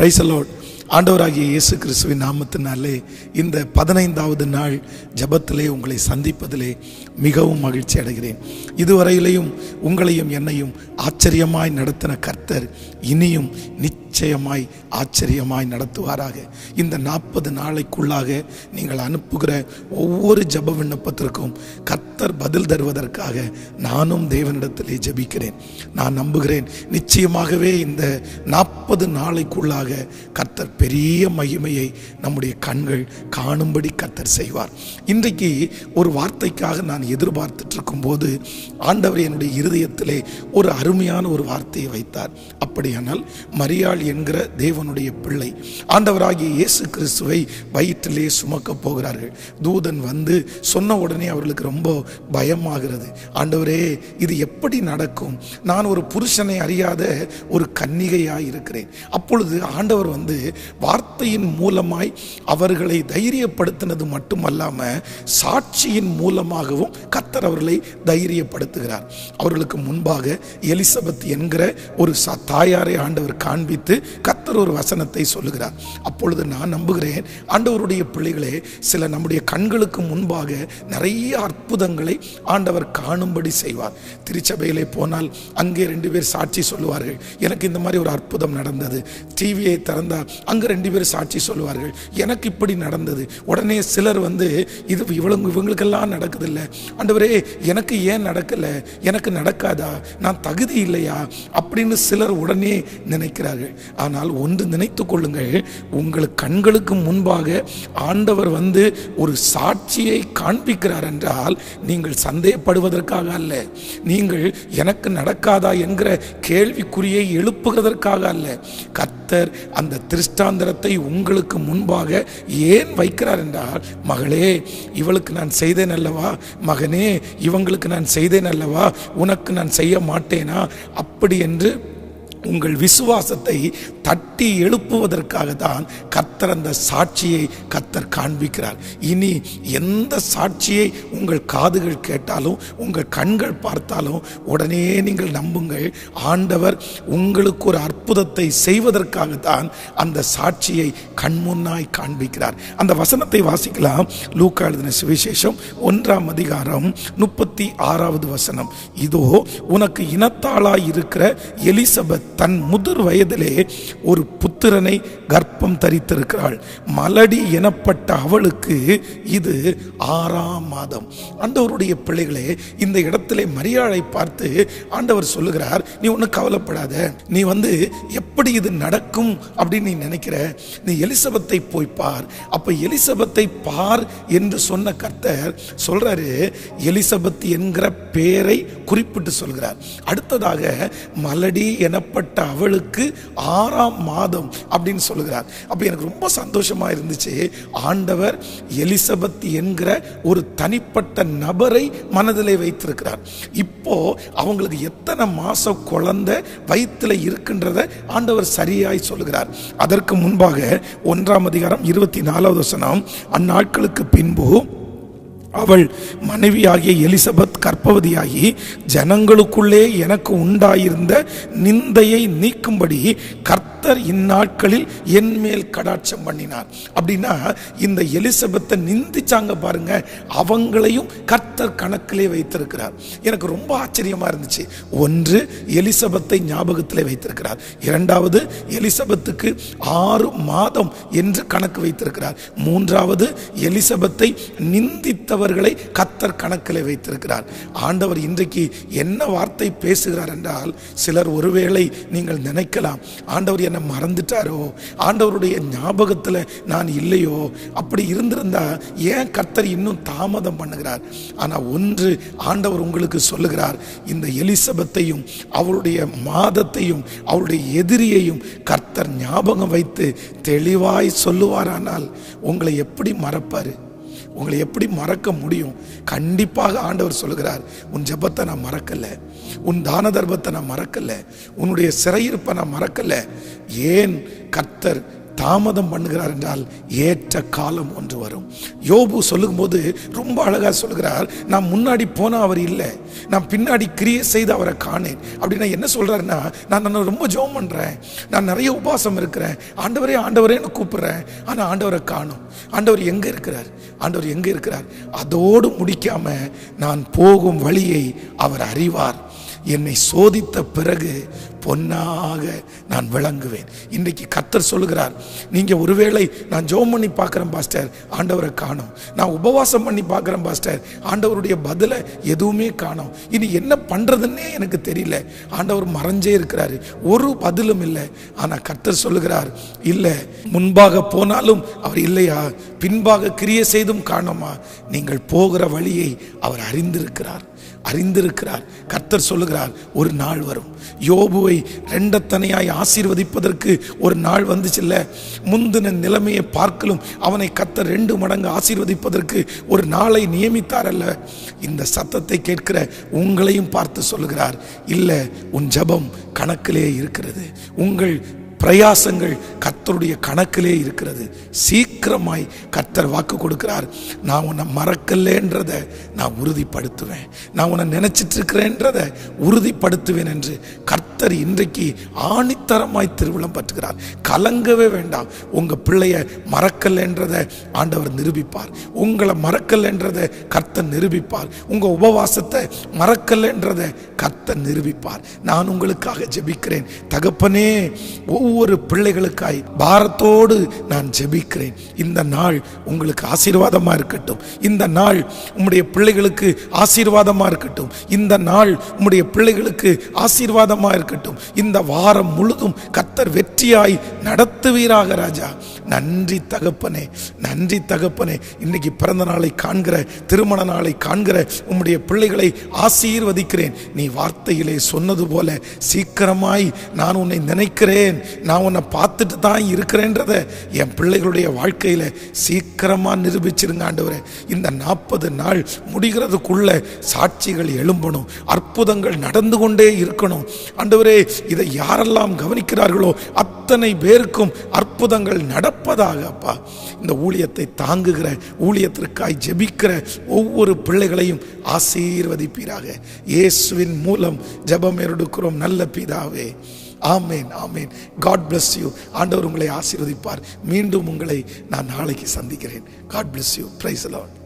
Price allot ஆண்டவராகிய இயேசு கிறிஸ்துவின் நாமத்தினாலே இந்த பதினைந்தாவது நாள் ஜபத்திலே உங்களை சந்திப்பதிலே மிகவும் மகிழ்ச்சி அடைகிறேன். இதுவரையிலையும் உங்களையும் என்னையும் ஆச்சரியமாய் நடத்தின கர்த்தர் இனியும் நிச்சயமாய் ஆச்சரியமாய் நடத்துவாராக. இந்த நாற்பது நாளைக்குள்ளாக நீங்கள் அனுப்புகிற ஒவ்வொரு ஜப விண்ணப்பத்திற்கும் கத்தர் பதில் தருவதற்காக நானும் தேவனிடத்திலே ஜபிக்கிறேன். நான் நம்புகிறேன் நிச்சயமாகவே இந்த நாற்பது நாளைக்குள்ளாக கத்தர் பெரிய மகிமையை நம்முடைய கண்கள் காணும்படி கத்தர் செய்வார். இன்றைக்கு ஒரு வார்த்தைக்காக நான் எதிர்பார்த்துட்டு இருக்கும்போது ஆண்டவர் என்னுடைய இருதயத்திலே ஒரு அருமையான ஒரு வார்த்தையை வைத்தார். அப்படியானால் மரியாள் என்கிற தேவனுடைய பிள்ளை. ஆண்டவராகிய இயேசு கிறிஸ்துவை வயிற்றிலே சுமக்க போகிறார்கள். தூதன் வந்து சொன்ன உடனே அவர்களுக்கு ரொம்ப பயமாகிறது. ஆண்டவரே இது எப்படி நடக்கும்? நான் ஒரு புருஷனை அறியாத ஒரு கன்னிகையாய் இருக்கிறேன். அப்பொழுது ஆண்டவர் வந்து வார்த்தையின் மூலமாய் அவர்களை தைரியப்படுத்தினது மட்டுமல்லாமல் சாட்சியின் மூலமாகவும் கத்தர் அவர்களை தைரியப்படுத்துகிறார். அவர்களுக்கு முன்பாக எலிசபெத் என்கிற ஒரு தாயாரை ஆண்டவர் காண்பித்து கத்தர் ஒரு வசனத்தை சொல்லுகிறார். அப்பொழுது நான் நம்புகிறேன் ஆண்டவருடைய பிள்ளைகளே சில நம்முடைய கண்களுக்கு முன்பாக நிறைய அற்புதங்களை ஆண்டவர் காணும்படி செய்வார். திருச்சபையிலே போனால் அங்கே ரெண்டு பேர் சாட்சி சொல்லுவார்கள். எனக்கு இந்த மாதிரி ஒரு அற்புதம் நடந்தது. டிவியை திறந்தால் அங்கே ரெண்டு பேர் சாட்சி சொல்லுவார்கள். எனக்கு இப்படி நடந்தது. உடனே சிலர் வந்து இது இவ்வளவு இவங்களுக்கெல்லாம் நடக்குதில்ல. ஆண்டவரே எனக்கு ஏன் நடக்கலை? எனக்கு நடக்காதா? நான் தகுதி இல்லையா? அப்படின்னு சிலர் உடனே நினைக்கிறார்கள். ஆனால் ஒன்று நினைத்து கொள்ளுங்கள் உங்கள் கண்களுக்கு முன்பாக ஆண்டவர் வந்து ஒரு சாட்சியை காண்பிக்கிறார் என்றால் நீங்கள் சந்தேகப்படுவதற்காக அல்ல. நீங்கள் எனக்கு நடக்காதா என்கிற கேள்விக்குறியை எழுப்புகிறதற்காக அல்ல. கத்தர் அந்த திருஷ்டாந்தரத்தை உங்களுக்கு முன்பாக ஏன் வைக்கிறார் என்றால் மகளே இவளுக்கு நான் செய்தேன் அல்லவா? மகனே இவங்களுக்கு நான் செய்தேன் அல்லவா? உனக்கு நான் செய்ய மாட்டேனா? அப்படி என்று உங்கள் விசுவாசத்தை தட்டி எழுப்புவதற்காக தான் கத்தர் அந்த சாட்சியை கத்தர் காண்பிக்கிறார். இனி எந்த சாட்சியை உங்கள் காதுகள் கேட்டாலும் உங்கள் கண்கள் பார்த்தாலும் உடனே நீங்கள் நம்புங்கள். ஆண்டவர் உங்களுக்கு ஒரு அற்புதத்தை செய்வதற்காக தான் அந்த சாட்சியை கண்முன்னாய் காண்பிக்கிறார். அந்த வசனத்தை வாசிக்கலாம். லூக்கா எழுதின சுவிசேஷம் ஒன்றாம் அதிகாரம் முப்பத்தி ஆறாவது வசனம். இதோ உனக்கு இனத்தாளாய் இருக்கிற எலிசபெத் தன் முதிர் வயதிலே ஒரு புத்திரனை கர்ப்பம் தரித்திருக்கிறாள். மலடி எனப்பட்ட அவளுக்கு இது ஆறாம் மாதம். ஆண்டவருடைய பிள்ளைகளே இந்த இடத்திலே மரியாதை பார்த்து ஆண்டவர் சொல்லுகிறார் நீ ஒன்றும் கவலைப்படாத. நீ வந்து எப்படி இது நடக்கும் அப்படின்னு நீ நினைக்கிற? நீ எலிசபத்தை போய் பார். அப்போ எலிசபெத்தை பார் என்று சொன்ன கர்த்தர் சொல்றாரு எலிசபத் என்கிற பெயரை குறிப்பிட்டு சொல்கிறார். அடுத்ததாக மலடி எனப்பட்ட அவளுக்கு ஆறாம் மாதம் அப்படின்னு சொல்லுகிறார். அப்போ எனக்கு ரொம்ப சந்தோஷமாக இருந்துச்சு. ஆண்டவர் எலிசபெத் என்கிற ஒரு தனிப்பட்ட நபரை மனதிலே வைத்திருக்கிறார். இப்போ அவங்களுக்கு எத்தனை மாசம் குழந்தை வயிற்றில் இருக்கின்றத ஆண்டவர் சரியாய் சொல்லுகிறார். அதற்கு முன்பாக ஒன்றாம் அதிகாரம் இருபத்தி நாலாவது வசனம் அந்நாட்களுக்கு பின்பு அவள் மனைவியாகிய எலிசபெத் கற்பவதியாகி ஜனங்களுக்குள்ளே எனக்கு உண்டாயிருந்த நிந்தையை நீக்கும்படி கர்த்தர் இந்நாட்களில் என் மேல் கடாட்சம் பண்ணினார். அப்படின்னா இந்த எலிசபெத்தை நிந்திச்சாங்க பாருங்க அவங்களையும் கர்த்தர் கணக்கிலே வைத்திருக்கிறார். எனக்கு ரொம்ப ஆச்சரியமா இருந்துச்சு. ஒன்று எலிசபெத்தை ஞாபகத்திலே வைத்திருக்கிறார். இரண்டாவது எலிசபெத்துக்கு ஆறு மாதம் என்று கணக்கு வைத்திருக்கிறார். மூன்றாவது எலிசபெத்தை நிந்தித்தவர்களை கத்தர் கணக்கில் வைத்திருக்கிறார். ஆண்டவர் இன்றைக்கு என்ன வார்த்தை பேசுகிறார் என்றால் சிலர் ஒருவேளை நீங்கள் நினைக்கலாம் ஆண்டவர் என்னை மறந்துட்டாரோ ஆண்டவருடைய ஞாபகத்தில் நான் இல்லையோ அப்படி இருந்திருந்தா ஏன் கர்த்தர் இன்னும் தாமதம் பண்ணுகிறார்? ஆனால் ஒன்று ஆண்டவர் உங்களுக்கு சொல்லுகிறார் இந்த எலிசபெத்தையும் அவருடைய மாதத்தையும் அவருடைய எதிரியையும் கர்த்தர் ஞாபகம் வைத்து தெளிவாய் சொல்லுவாரானால் உங்களை எப்படி மறப்பாரு? உங்களை எப்படி மறக்க முடியும்? கண்டிப்பாக ஆண்டவர் சொல்லுகிறார் உன் ஜபத்தை நான் மறக்கலை. உன் தான தர்மத்தை நான் மறக்கலை. உன்னுடைய சிறையிருப்பை நான் மறக்கலை. ஏன் கர்த்தர் தாமதம் பண்ணுகிறார் என்றால் ஏற்ற காலம் ஒன்று வரும். யோபு சொல்லும்போது ரொம்ப அழகாக சொல்கிறார் நான் முன்னாடி போனால் அவர் இல்லை. நான் பின்னாடி கிரியை செய்து அவரை காணேன். அப்படின்னா என்ன சொல்கிறாருன்னா நான் நான் ரொம்ப ஜோம் பண்ணுறேன் நான் நிறைய உபாசம் இருக்கிறேன். ஆண்டவரே ஆண்டவரேன்னு கூப்பிட்றேன். ஆனால் ஆண்டவரை காணும். ஆண்டவர் எங்கே இருக்கிறார்? ஆண்டவர் எங்கே இருக்கிறார்? அதோடு முடிக்காமல் நான் போகும் வழியை அவர் அறிவார். என்னை சோதித்த பிறகு பொன்னாக நான் விளங்குவேன். இன்றைக்கு கத்தர் சொல்லுகிறார் நீங்கள் ஒருவேளை நான் ஜோம் பண்ணி பார்க்குறேன் பாஸ்டர். ஆண்டவரை காணோம். நான் உபவாசம் பண்ணி பார்க்குறேன் பாஸ்டர். ஆண்டவருடைய பதிலை எதுவுமே காணோம். இனி என்ன பண்றதுன்னே எனக்கு தெரியல. ஆண்டவர் மறைஞ்சே இருக்கிறாரு. ஒரு பதிலும் இல்லை. ஆனால் கத்தர் சொல்லுகிறார் இல்லை முன்பாக போனாலும் அவர் இல்லையா? பின்பாக கிரியை செய்தும் காணோமா? நீங்கள் போகிற வழியை அவர் அறிந்திருக்கிறார். அறிந்திருக்கிறார். கர்த்தர் சொல்லுகிறார் ஒரு நாள் வரும். யோபுவை ரெண்டத்தனையாய் ஆசீர்வதிப்பதற்கு ஒரு நாள் வந்துச்சுல்ல. முந்தின நிலைமையை பார்க்கலும் அவனை கர்த்தர் ரெண்டு மடங்கு ஆசீர்வதிப்பதற்கு ஒரு நாளை நியமித்தார் அல்ல இந்த சத்தத்தை கேட்கிற உங்களையும் பார்த்து சொல்லுகிறார் இல்லை உன் ஜெபம் கணக்கிலே இருக்கிறது. உங்கள் பிரயாசங்கள் கர்த்தருடைய கணக்கிலே இருக்கிறது. சீக்கிரமாய் கர்த்தர் வாக்கு கொடுக்கிறார். நான் உன்னை மறக்கலேன்றதை நான் உறுதிப்படுத்துவேன். நான் உன்னை நினைச்சிட்டு இருக்கிறேன்றதை உறுதிப்படுத்துவேன் என்று கர்த்தர் இன்றைக்கு ஆணித்தரமாய் திருவிழம் பற்றுகிறார். கலங்கவே வேண்டாம். உங்கள் பிள்ளைய மறக்கலைன்றதை ஆண்டவர் நிரூபிப்பார். உங்களை மறக்கலைன்றதை கர்த்தர் நிரூபிப்பார். உங்கள் உபவாசத்தை மறக்கலைன்றதை கர்த்தர் நிரூபிப்பார். நான் உங்களுக்காக ஜெபிக்கிறேன். தகப்பனே ஒவ்வொரு பிள்ளைகளுக்காய் பாரத்தோடு நான் ஜெபிக்கிறேன். இந்த நாள் உங்களுக்கு ஆசீர்வாதமாக இருக்கட்டும். இந்த நாள் உம்முடைய பிள்ளைகளுக்கு ஆசீர்வாதமாக இருக்கட்டும். இந்த நாள் உம்முடைய பிள்ளைகளுக்கு ஆசீர்வாதமாக இருக்கட்டும். இந்த வாரம் முழுதும் கத்தர் வெற்றியாய் நடத்துவீராக ராஜா. நன்றி தகப்பனே நன்றி தகப்பனே. இன்னைக்கு பிறந்த நாளை காண்கிற திருமண நாளை காண்கிற உம்முடைய பிள்ளைகளை ஆசீர்வதிக்கிறேன். நீ வார்த்தையிலே சொன்னது போல சீக்கிரமாய் நான் உன்னை நினைக்கிறேன். நான் உன்னை பார்த்துட்டு தான் இருக்கிறேன்றத என் பிள்ளைகளுடைய வாழ்க்கையில சீக்கிரமா நிரூபிச்சிருங்க ஆண்டவரே. இந்த நாற்பது நாள் முடிகிறதுக்குள்ள சாட்சிகள் எழும்பணும். அற்புதங்கள் நடந்து கொண்டே இருக்கணும். ஆண்டவர் இதை யாரெல்லாம் கவனிக்கிறார்களோ அத்தனை பேருக்கும் அற்புதங்கள் நடப்பதாக அப்பா. இந்த ஊழியத்தை தாங்குகிற ஊழியத்திற்காய் ஜெபிக்கிற ஒவ்வொரு பிள்ளைகளையும் ஆசீர்வதிப்பீராக. இயேசுவின் மூலம் ஜெபம் எடுக்கிறோம் நல்ல பிதாவே. ஆமேன் ஆமேன். காட் பிளஸ் யூ ஆண்டவர் உங்களை ஆசீர்வதிப்பார். மீண்டும் உங்களை நான் நாளைக்கு சந்திக்கிறேன். God bless you praise Lord